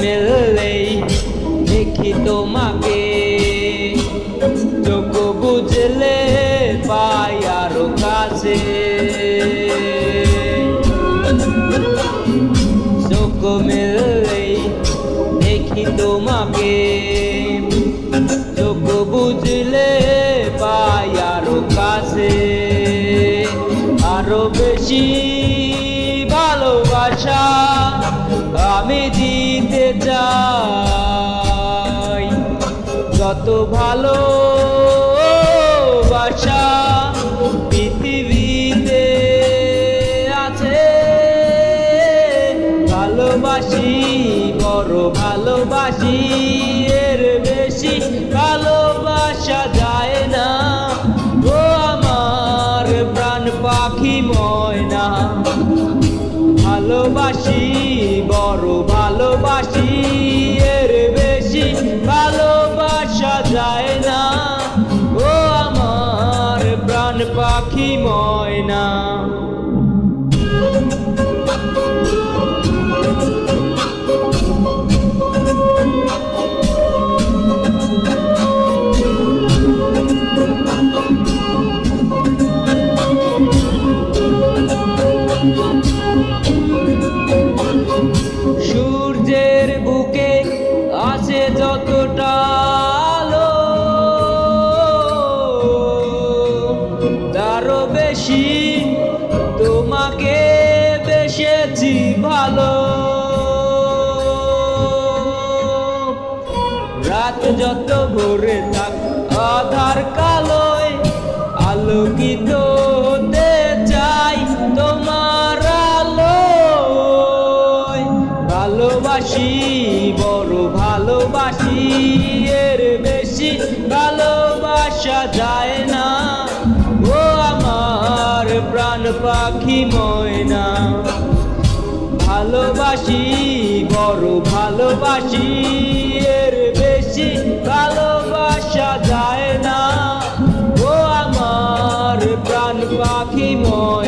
মেললেই দেখি তোমাকে। চোখ বুঝলে পাই আরও কাছে। চোখ মেললেই দেখি তোমাকে। চোখ বুঝলে পাই আরও কাছে। আরও বেশি ভালো বাসা পৃথিবীতে আছে। ভালোবাসি বড় ভালোবাসি। পাখি ময়না। যত ভোরে থাক আধার কালোয় আলোকিত হতে চাই তোমার আলোয়। ভালোবাসি, বড় ভালোবাসি, এর বেশি ভালোবাসা যায় না। ও আমার প্রাণ পাখি ময়না। ভালোবাসি, বড় ভালোবাসি পাখি ময়না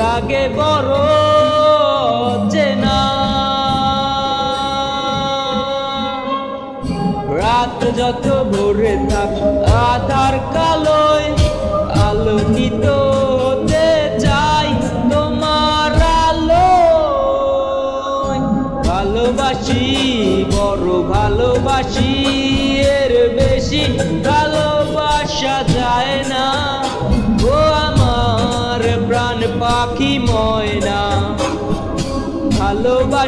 লাগে বড় চেনা। রাত যত ভোরে থাক আধার কালোয় আলোকিত চাই তোমার আলো ভালোবাসি, বড় ভালোবাসি